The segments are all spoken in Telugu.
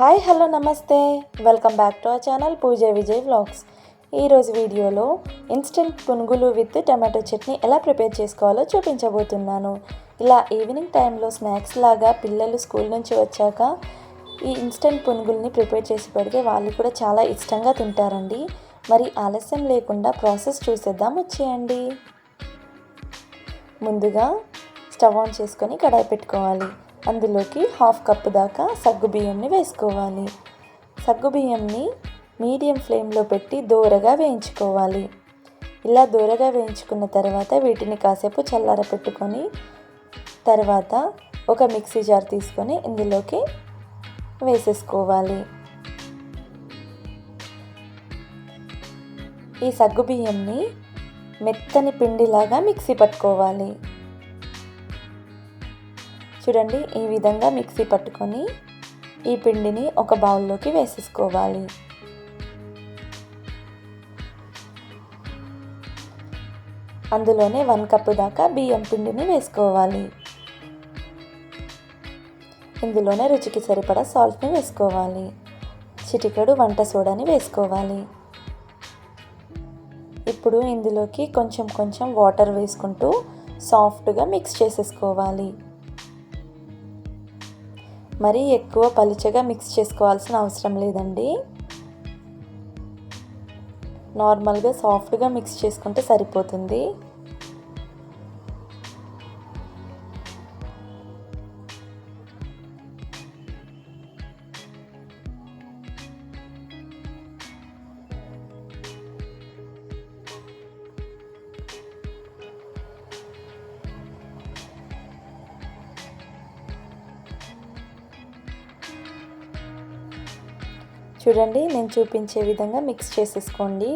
హాయ్ హలో నమస్తే. Welcome back to our channel Pooja Vijay vlogs ఈరోజు వీడియోలో ఇన్స్టెంట్ పునుగులు విత్ టమాటో చట్నీ ఎలా ప్రిపేర్ చేసుకోవాలో చూపించబోతున్నాను. ఇలా ఈవినింగ్ టైంలో స్నాక్స్ లాగా పిల్లలు స్కూల్ నుంచి వచ్చాక ఈ ఇన్స్టెంట్ పునుగుల్ని ప్రిపేర్ చేసి పెడితే వాళ్ళు కూడా చాలా ఇష్టంగా తింటారండి. మరి ఆలస్యం లేకుండా ప్రాసెస్ చూసేద్దాం వచ్చేయండి. ముందుగా స్టవ్ ఆన్ చేసుకొని కడాయి పెట్టుకోవాలి. అందులోకి హాఫ్ కప్పు దాకా సగ్గుబియ్యంని వేసుకోవాలి. సగ్గుబియ్యంని మీడియం ఫ్లేమ్లో పెట్టి దూరగా వేయించుకోవాలి. ఇలా దూరగా వేయించుకున్న తర్వాత వీటిని కాసేపు చల్లార పెట్టుకొని తర్వాత ఒక మిక్సీ జార్ తీసుకొని ఇందులోకి వేసేసుకోవాలి. ఈ సగ్గుబియ్యంని మెత్తని పిండిలాగా మిక్సీ పట్టుకోవాలి. చూడండి ఈ విధంగా మిక్సీ పట్టుకొని ఈ పిండిని ఒక బౌల్లోకి వేసేసుకోవాలి. అందులోనే వన్ కప్ దాకా బియ్యం పిండిని వేసుకోవాలి. ఇందులోనే రుచికి సరిపడా సాల్ట్ని వేసుకోవాలి. చిటికెడు వంట సోడాని వేసుకోవాలి. ఇప్పుడు ఇందులోకి కొంచెం కొంచెం వాటర్ వేసుకుంటూ సాఫ్ట్గా మిక్స్ చేసేసుకోవాలి. మరీ ఎక్కువ పలుచగా మిక్స్ చేసుకోవాల్సిన అవసరం లేదండి. నార్మల్గా సాఫ్ట్గా మిక్స్ చేసుకుంటే సరిపోతుంది. చూడండి నేను చూపించే విధంగా మిక్స్ చేసేసుకోండి.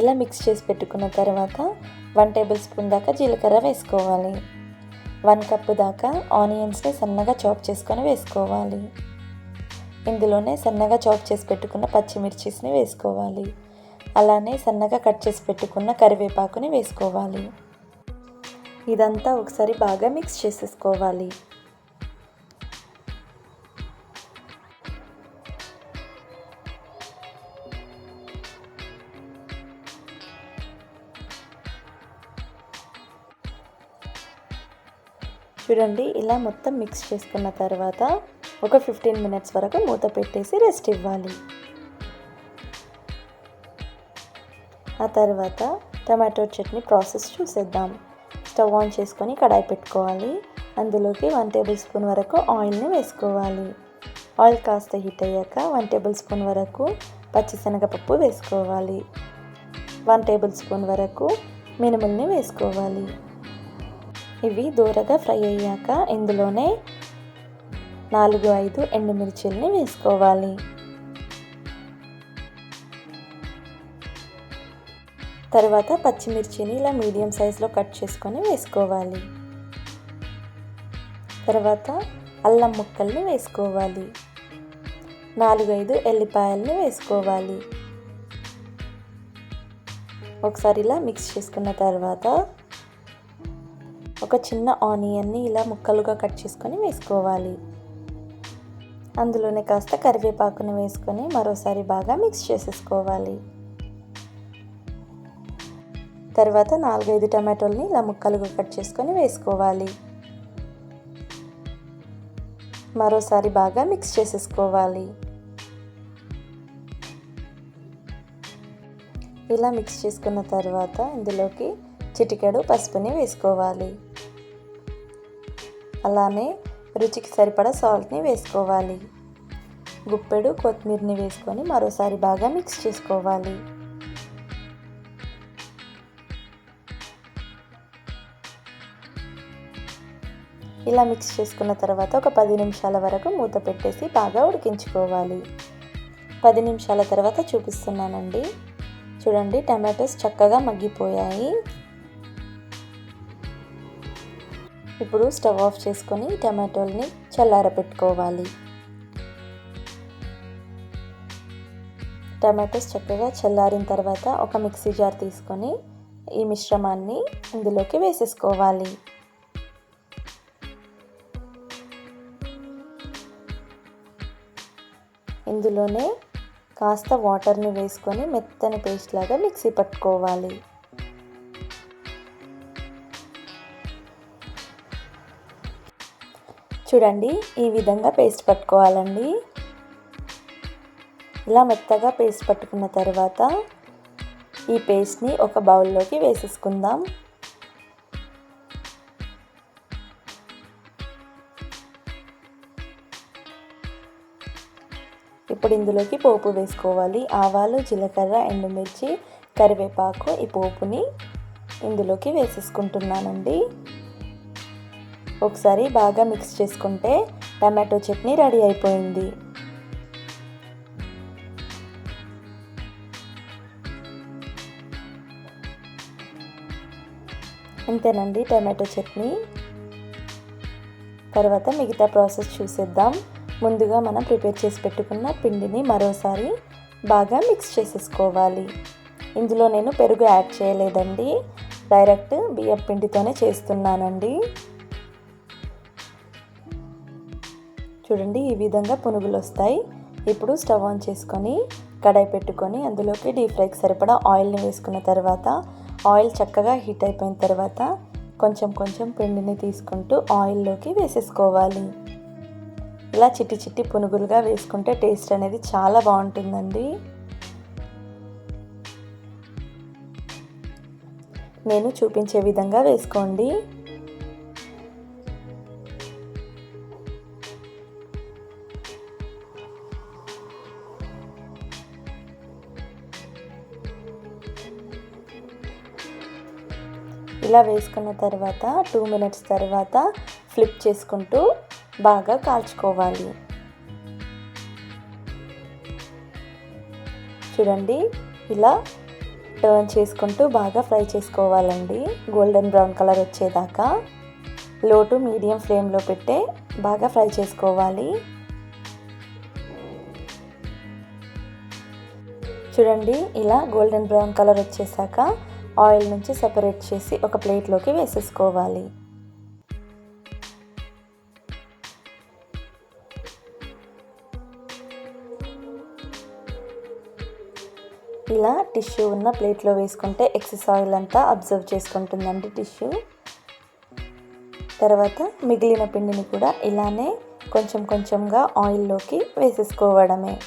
ఇలా మిక్స్ చేసి పెట్టుకున్న తర్వాత వన్ టేబుల్ స్పూన్ దాకా జీలకర్ర వేసుకోవాలి. వన్ కప్ దాకా ఆనియన్స్ని సన్నగా చాప్ చేసుకొని వేసుకోవాలి. ఇందులోనే సన్నగా చాప్ చేసి పెట్టుకున్న పచ్చిమిర్చిస్ని వేసుకోవాలి. అలానే సన్నగా కట్ చేసి పెట్టుకున్న కరివేపాకుని వేసుకోవాలి. ఇదంతా ఒకసారి బాగా మిక్స్ చేసేసుకోవాలి. చూడండి ఇలా మొత్తం మిక్స్ చేసుకున్న తర్వాత ఒక ఫిఫ్టీన్ మినిట్స్ వరకు మూత పెట్టేసి రెస్ట్ ఇవ్వాలి. ఆ తర్వాత టమాటో చట్నీ ప్రాసెస్ చూసేద్దాం. స్టవ్ ఆన్ చేసుకొని కడాయి పెట్టుకోవాలి. అందులోకి వన్ టేబుల్ స్పూన్ వరకు ఆయిల్ని వేసుకోవాలి. ఆయిల్ కాస్త హీట్ అయ్యాక వన్ టేబుల్ స్పూన్ వరకు పచ్చిశనగపప్పు వేసుకోవాలి. వన్ టేబుల్ స్పూన్ వరకు మినుముల్ని వేసుకోవాలి. ఇవి దూరగా ఫ్రై అయ్యాక ఇందులోనే నాలుగు ఐదు ఎండుమిర్చిల్ని వేసుకోవాలి. తర్వాత పచ్చిమిర్చిని ఇలా మీడియం సైజులో కట్ చేసుకొని వేసుకోవాలి. తర్వాత అల్లం ముక్కల్ని వేసుకోవాలి. నాలుగైదు ఎల్లిపాయల్ని వేసుకోవాలి. ఒకసారి ఇలా మిక్స్ చేసుకున్న తర్వాత ఒక చిన్న ఆనియన్ని ఇలా ముక్కలుగా కట్ చేసుకొని వేసుకోవాలి. అందులోనే కాస్త కరివేపాకుని వేసుకొని మరోసారి బాగా మిక్స్ చేసేసుకోవాలి. తర్వాత నాలుగైదు టమాటోల్ని ఇలా ముక్కలుగా కట్ చేసుకొని వేసుకోవాలి. మరోసారి బాగా మిక్స్ చేసేసుకోవాలి. ఇలా మిక్స్ చేసుకున్న తర్వాత ఇందులోకి చిటికెడు పసుపుని వేసుకోవాలి. అలానే రుచికి సరిపడా సాల్ట్ని వేసుకోవాలి. గుప్పెడు కొత్తిమీరని వేసుకొని మరోసారి బాగా మిక్స్ చేసుకోవాలి. ఇలా మిక్స్ చేసుకున్న తర్వాత ఒక పది నిమిషాల వరకు మూత పెట్టేసి బాగా ఉడికించుకోవాలి. పది నిమిషాల తర్వాత చూపిస్తున్నానండి. చూడండి టమాటోస్ చక్కగా మగ్గిపోయాయి. ఇప్పుడు స్టవ్ ఆఫ్ చేసుకొని టమాటోల్ని చల్లారబెట్టుకోవాలి టమాటోస్ చక్కగా చల్లారిన తర్వాత ఒక మిక్సీ జార్ తీసుకొని ఈ మిశ్రమాన్ని ఇందులోకి వేసేసుకోవాలి. ఇందులోనే కాస్త వాటర్ని వేసుకొని మెత్తని పేస్ట్ లాగా మిక్సీ పట్టుకోవాలి. చూడండి ఈ విధంగా పేస్ట్ పట్టుకోవాలండి. ఇలా మెత్తగా పేస్ట్ పట్టుకున్న తర్వాత ఈ పేస్ట్ని ఒక బౌల్లోకి వేసేసుకుందాం. ఇప్పుడు ఇందులోకి పోపు వేసుకోవాలి. ఆవాలు జీలకర్ర ఎండుమిర్చి కరివేపాకు ఈ పోపుని ఇందులోకి వేసేసుకుంటున్నానండి. ఒకసారి బాగా మిక్స్ చేసుకుంటే టమాటో చట్నీ రెడీ అయిపోయింది. అంతేనండి టమాటో చట్నీ. తర్వాత మిగతా ప్రాసెస్ చూసేద్దాం. ముందుగా మనం ప్రిపేర్ చేసి పెట్టుకున్న పిండిని మరోసారి బాగా మిక్స్ చేసేసుకోవాలి. ఇందులో నేను పెరుగు యాడ్ చేయలేదండి డైరెక్ట్ బియ్యం పిండితోనే చేస్తున్నానండి. చూడండి ఈ విధంగా పునుగులు వస్తాయి. ఇప్పుడు స్టవ్ ఆన్ చేసుకొని కడాయి పెట్టుకొని అందులోకి డీప్ ఫ్రైకి సరిపడా ఆయిల్ని వేసుకున్న తర్వాత ఆయిల్ చక్కగా హీట్ అయిపోయిన తర్వాత కొంచెం కొంచెం పిండిని తీసుకుంటూ ఆయిల్లోకి వేసేసుకోవాలి. ఇలా చిట్టి చిట్టి పునుగులుగా వేసుకుంటే టేస్ట్ అనేది చాలా బాగుంటుందండి. నేను చూపించే విధంగా వేసుకోండి. ఇలా వేసుకున్న తర్వాత టూ మినిట్స్ తర్వాత ఫ్లిప్ చేసుకుంటూ బాగా కాల్చుకోవాలి. చూడండి ఇలా టర్న్ చేసుకుంటూ బాగా ఫ్రై చేసుకోవాలండి. గోల్డెన్ బ్రౌన్ కలర్ వచ్చేదాకా. లో టు మీడియం ఫ్లేమ్లో పెట్టే బాగా ఫ్రై చేసుకోవాలి. చూడండి ఇలా గోల్డెన్ బ్రౌన్ కలర్ వచ్చేసాక ఆయిల్ నుంచి సెపరేట్ చేసి ఒక ప్లేట్లోకి వేసేసుకోవాలి. ఇలా టిష్యూ ఉన్న ప్లేట్లో వేసుకుంటే ఎక్సెస్ ఆయిల్ అంతా అబ్జర్వ్ చేసుకుంటుందండి టిష్యూ. తర్వాత మిగిలిన పిండిని కూడా ఇలానే కొంచెం కొంచెంగా ఆయిల్లోకి వేసేసుకోవడమే.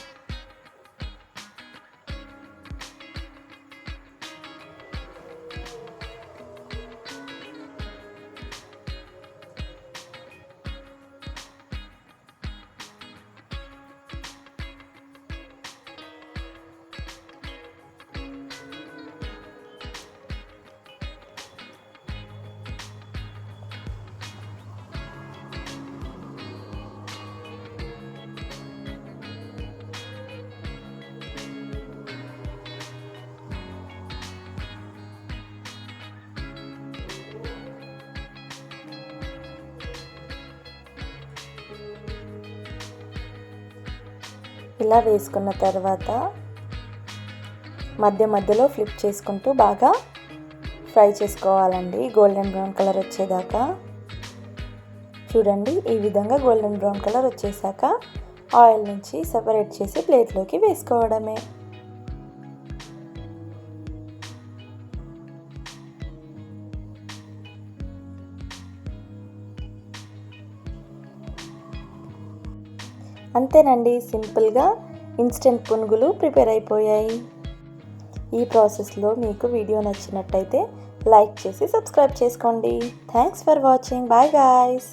ఇలా వేసుకున్న తర్వాత మధ్య మధ్యలో ఫ్లిప్ చేసుకుంటూ బాగా ఫ్రై చేసుకోవాలండి. గోల్డెన్ బ్రౌన్ కలర్ వచ్చేదాకా. చూడండి ఈ విధంగా గోల్డెన్ బ్రౌన్ కలర్ వచ్చేసాక ఆయిల్ నుంచి సపరేట్ చేసి ప్లేట్లోకి వేసుకోవడమే. అంతేనండి సింపుల్గా ఇన్స్టెంట్ పునుగులు ప్రిపేర్ అయిపోయాయి. ఈ ప్రాసెస్లో మీకు వీడియో నచ్చినట్టయితే లైక్ చేసి సబ్స్క్రైబ్ చేసుకోండి. Thanks for watching. Bye guys.